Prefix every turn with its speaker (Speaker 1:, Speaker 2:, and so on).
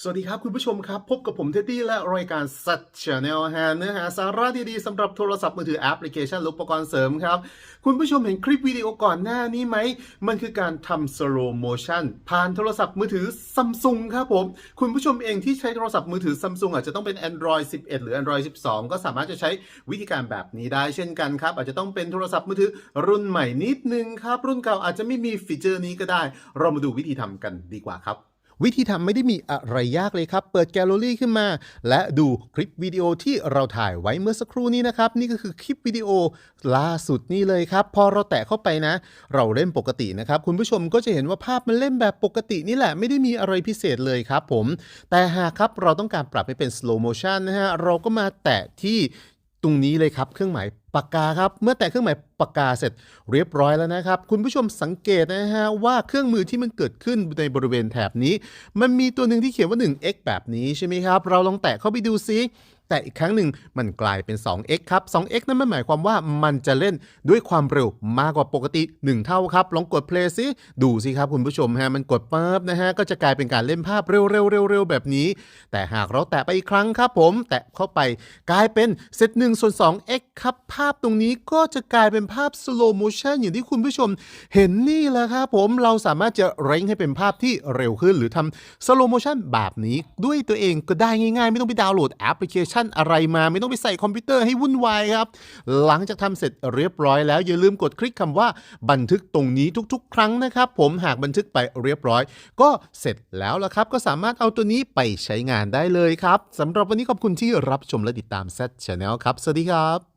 Speaker 1: สวัสดีครับคุณผู้ชมครับ พบกับผมเท็ดดี้และรายการสัตชแนลฮะเนื้อหาสาระดีๆสำหรับโทรศัพท์มือถือแอปพลิเคชันและอุปกรณ์เสริมครับ คุณผู้ชมเห็นคลิปวิดีโอก่อนหน้านี้ไหม มันคือการทำ slow motion ผ่านโทรศัพท์มือถือซัมซุงครับผม คุณผู้ชมเองที่ใช้โทรศัพท์มือถือซัมซุงอาจจะต้องเป็น Android 11 หรือ Android 12 ก็สามารถจะใช้วิธีการแบบนี้ได้เช่นกันครับ อาจจะต้องเป็นโทรศัพท์มือถือรุ่นใหม่นิดนึงครับรุ่นเก่าอาจจะไม่มีฟีเจอร์นี้ก็ได้ เรามาดูวิธีทำกันดีกว่าครับ วิธีทำไม่ได้มีอะไรยากเลยครับ เปิดแกลเลอรี่ขึ้นมา และดูคลิปวิดีโอที่เราถ่ายไว้เมื่อสักครู่นี้นะครับ นี่ก็คือคลิปวิดีโอล่าสุดนี่เลยครับ พอเราแตะเข้าไปนะ เราเล่นปกตินะครับ คุณผู้ชมก็จะเห็นว่าภาพมันเล่นแบบปกตินี่แหละไม่ได้มีอะไรพิเศษเลยครับผม แต่หากครับเราต้องการปรับให้เป็น slow motion นะฮะเราก็มาแตะที่ ตรงนี้เลยครับเครื่องหมายปากกาครับ เมื่อแตะเครื่องหมายปากกาเสร็จเรียบร้อยแล้วนะครับ คุณผู้ชมสังเกตนะฮะว่าเครื่องมือที่มันเกิดขึ้นในบริเวณแถบนี้ มันมีตัวหนึ่งที่เขียนว่า 1x แบบนี้ใช่ไหมครับ เราลองแตะเข้าไปดูซิ แต่อีกครั้งหนึ่งมันกลายเป็น 2x ครับ 2x นั้นมันหมายความว่ามันจะเล่นด้วยความเร็วมากกว่าปกติ 1 เท่าครับ ลองกด play ซิดูสิครับคุณผู้ชมฮะมันกดปั๊บนะฮะก็จะกลายเป็นการเล่นภาพเร็วๆๆๆแบบนี้ แต่หากเราแตะไปอีกครั้งครับผมแตะเข้าไปกลายเป็นเซต1ส่วน 2x ครับ ภาพตรงนี้ก็จะกลายเป็นภาพ slow motion อย่างที่คุณผู้ชม เห็นนี่แหละครับผมเราสามารถจะเร่งให้เป็นภาพที่เร็วขึ้น หรือทำ slow motion แบบนี้ด้วยตัวเองก็ได้ง่ายๆ ไม่ต้องไปดาวน์โหลดแอปพลิเคชันอะไรมา ไม่ต้องไปใส่คอมพิวเตอร์ให้วุ่นวายครับ หลังจากทำเสร็จเรียบร้อยแล้ว อย่าลืมกดคลิกคำว่าบันทึกตรงนี้ทุก ๆ ครั้งนะครับ ผมหากบันทึกไปเรียบร้อย ก็เสร็จแล้วละครับ ก็สามารถเอาตัวนี้ไปใช้งานได้เลยครับสำหรับวันนี้ขอบคุณที่รับชมและติดตาม Z Channel ครับ สวัสดีครับ